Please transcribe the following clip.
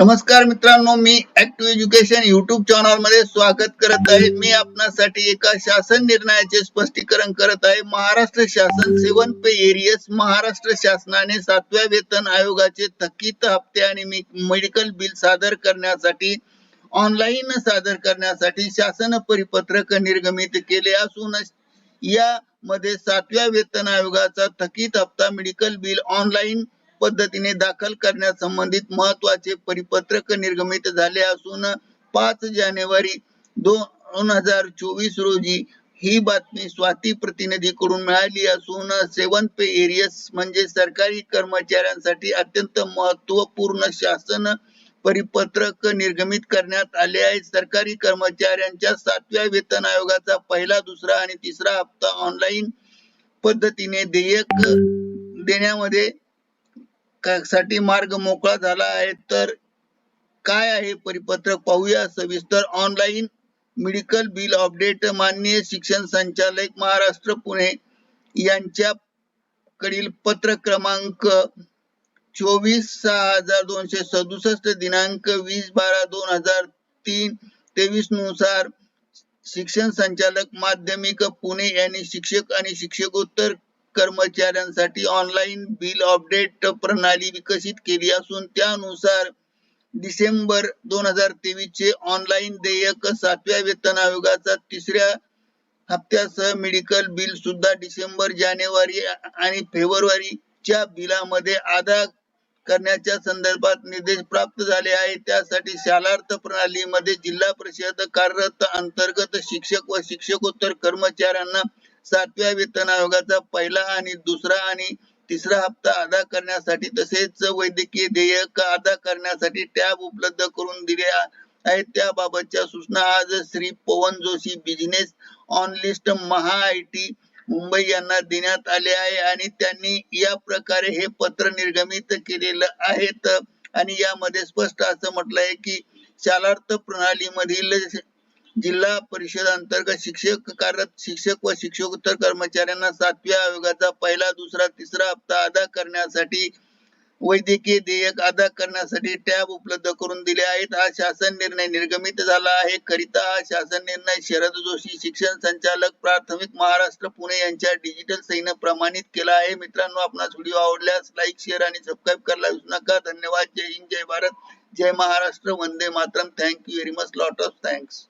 नमस्कार मित्रांनो मी active education YouTube चॅनलमध्ये स्वागत करत आहे. मी आपणासाठी एका शासन निर्णयाचे स्पष्टीकरण करत आहे. महाराष्ट्र शासन सेवन पे एरियस महाराष्ट्र शासनाने सातव्या वेतन आयोगाचे थकीत हप्ते आणि मेडिकल बिल सादर करण्यासाठी ऑनलाईन सादर करण्यासाठी शासन परिपत्रक निर्गमित केले असून या मध्ये सातव्या वेतन आयोगाचा थकीत हप्ता मेडिकल बिल ऑनलाईन पद्धतीने दाखल करण्यासंबंधित महत्त्वाचे परिपत्रक निर्गमित झाले असून पाच जानेवारी दोन हजार चोवीस रोजी ही बातमी स्वाती प्रतिनिधीकडून मिळाली असून सेवन पे एरियस म्हणजे सरकारी कर्मचाऱ्यांसाठी अत्यंत महत्त्वपूर्ण शासन परिपत्रक निर्गमित करण्यात आले आहे. सरकारी कर्मचाऱ्यांच्या सातव्या वेतन आयोगाचा पहिला दुसरा आणि तिसरा हप्ता ऑनलाईन पद्धतीने देयक देण्यामध्ये साठी मार्ग मोकळा झाला आहे तर काय आहे परिपत्रक पाहूया. सविस्तर ऑनलाईन मेडिकल बिल अपडेट माननीय शिक्षण संचालक महाराष्ट्र पुणे यांच्या कडील पत्र क्रमांक चोवीस सहा हजार दोनशे सदुसष्ट दिनांक वीस बारा दोन हजार तीन तेवीसनुसार शिक्षण संचालक माध्यमिक पुणे यांनी शिक्षक आणि शिक्षकोत्तर कर्मचाऱ्यांसाठी ऑनलाईन बिल अपडेट प्रणाली विकसित केली असून त्यानुसार डिसेंबर दोन हजार तेवीस चे ऑनलाईन देयक सातव्या वेतन आयोगाचा तिसऱ्या हप्त्यासह मेडिकल बिल सुद्धा डिसेंबर जानेवारी आणि फेब्रुवारीच्या बिलामध्ये अदा करण्याच्या संदर्भात निर्देश प्राप्त झाले आहे त्यासाठी शालार्थ प्रणालीमध्ये जिल्हा परिषद कार्यरत अंतर्गत शिक्षक व शिक्षकोत्तर कर्मचाऱ्यांना सातव्या वेतन आयोगाचा पहिला आणि दुसरा आणि तिसरा हप्ता अदा करण्यासाठी तसेच वैद्यकीय देयक अदा करण्यासाठी टॅब उपलब्ध करून दिले आहेत त्याबाबतच्या सूचना आज Shri Pavan Joshi business on list Maha I T Mumbai यांना देण्यात आले आहे आणि त्यांनी या प्रकारे हे पत्र निर्गमित केलेलं आहे आणि यामध्ये स्पष्ट असं म्हटलंय की शालार्थ प्रणालीमधील जिल्हा परिषद अंतर्गत शिक्षक कार्यरत शिक्षक व शिक्षकोत्तर कर्मचाऱ्यांना सातव्या आयोगाचा पहिला दुसरा तिसरा हप्ता अदा करण्यासाठी वैद्यकीय देयक अदा करण्यासाठी टॅब उपलब्ध करून दिले आहेत. हा शासन निर्णय निर्गमित झाला आहे. करिता हा शासन निर्णय शरद जोशी शिक्षण संचालक प्राथमिक महाराष्ट्र पुणे यांच्या डिजिटल सहीनं प्रमाणित केला आहे. मित्रांनो आपणास व्हिडिओ आवडल्यास लाईक शेअर आणि सबस्क्राईब करायला विसरू नका. धन्यवाद. जय हिंद जय भारत. जय महाराष्ट्र. वंदे Mataram. Thank you very much lot of thanks